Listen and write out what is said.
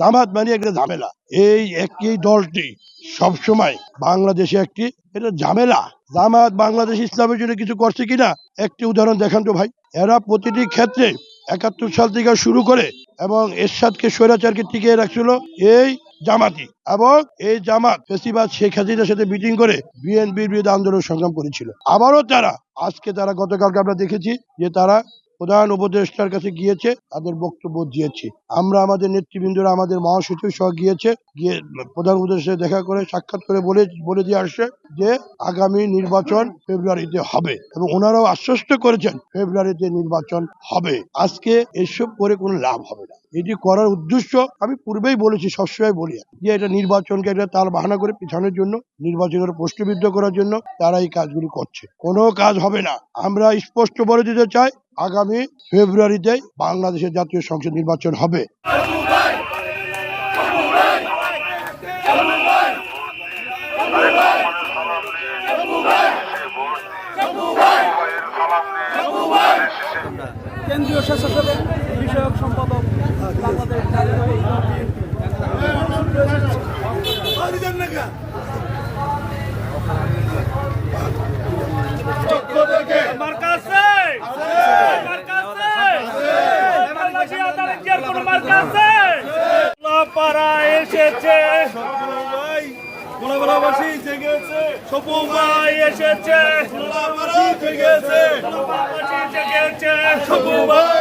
জামাত মানে একটা ঝামেলা। এই একই দলটি সবসময় বাংলাদেশে একটি, এটা ঝামেলা। জামাত বাংলাদেশ ইসলামের জন্য কিছু করছে কিনা, একটি উদাহরণ দেখান তো ভাই। এরা প্রতিটি ক্ষেত্রে একাত্তর সাল থেকে শুরু করে এবং এরশাদকে স্বৈরাচারকে টিকিয়ে রাখছিল এই জামাতি এবং এই জামাত ফেসিবাদ শেখ হাসিনার সাথে মিটিং করে বিএনপির বিরুদ্ধে আন্দোলন সংগ্রাম করেছিল। আবারও তারা, আজকে তারা গতকালকে আমরা দেখেছি যে তারা প্রধান উপদেষ্টার কাছে গিয়েছে, তাদের বক্তব্য দিয়েছে। আমরা আমাদের নেতৃবৃন্দরা, আমাদের মহাসচিব সহ গিয়েছে, গিয়ে প্রধান উপদেষ্টা দেখা করে, সাক্ষাৎ করে বলে বলে দিয়ে আসছে যে, আগামী নির্বাচন ফেব্রুয়ারিতে হবে এবং ওনারাও আশ্বস্ত করেছেন ফেব্রুয়ারিতে নির্বাচন হবে। আজকে এসব করে কোনো লাভ হবে না। এটি করার উদ্দেশ্য আমি পূর্বেই বলেছি, সবসময় বলি, যে এটা নির্বাচনকে একটা তাল বাহানা করে পিছানোর জন্য, নির্বাচনের প্রশ্নবিদ্ধ করার জন্য তারা এই কাজগুলি করছে। কোনো কাজ হবে না। আমরা স্পষ্ট বলে দিতে চাই আগামী ফেব্রুয়ারিতে বাংলাদেশের জাতীয় সংসদ নির্বাচন হবে। কেন্দ্রীয় স্বেচ্ছাসেবক বিষয়ক সম্পাদক বাংলাদেশ জাতীয় আমার কাছে আমার কাছে বাংলাদেশি আদালত কি আর কোনো মার্কা আছে পাড়া এসেছে গোলাবাসী জেগেছে সপু ভাই এসেছে। জেগেছে সপু ভাই